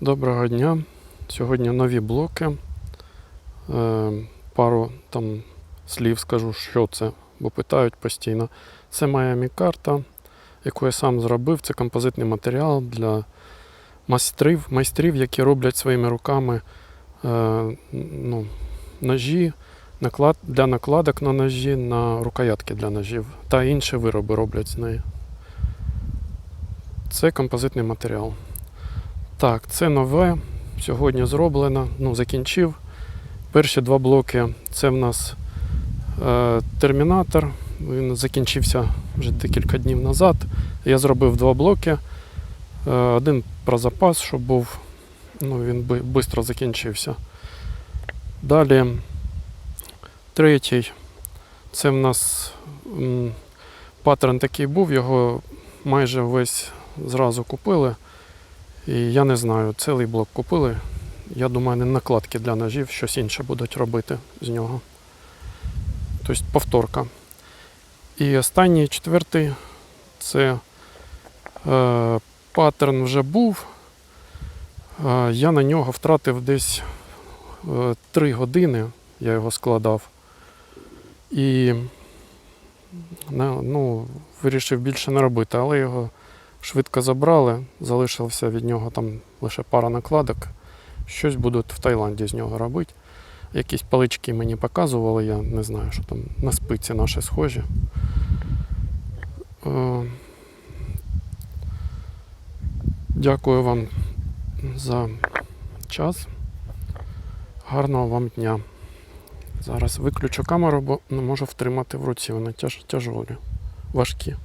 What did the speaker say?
Доброго дня. Сьогодні нові блоки. Е, пару там слів скажу, що це, бо питають постійно. Це Miami карта, яку я сам зробив. Це композитний матеріал для майстрів, майстрів які роблять своїми руками е, ну, ножі наклад, для накладок на ножі, на рукоятки для ножів та інші вироби роблять з неї. Це композитний матеріал. Так, це нове. Сьогодні зроблено. Ну, закінчив. Перші два блоки це в нас е, термінатор. Він закінчився вже декілька днів назад. Я зробив два блоки. Е, один про запас, щоб був. Ну, він швидко закінчився. Далі третій. Це в нас м, паттерн такий був, його майже весь зразу купили. І я не знаю, цілий блок купили. Я думаю, не накладки для ножів, щось інше будуть робити з нього. Тобто повторка. І останній четвертий це е, паттерн вже був. Е, я на нього втратив десь е, 3 години, я його складав. І ну, вирішив більше не робити, але його швидко забрали, залишився від нього там лише пара накладок. Щось будуть в Таїланді з нього робити. Якісь палички мені показували, я не знаю, що там на спиці наші схожі. Е, Дякую вам за час. Гарного вам дня. Зараз виключу камеру, бо не можу втримати в руці. Вони тяж, тяжолі, важкі.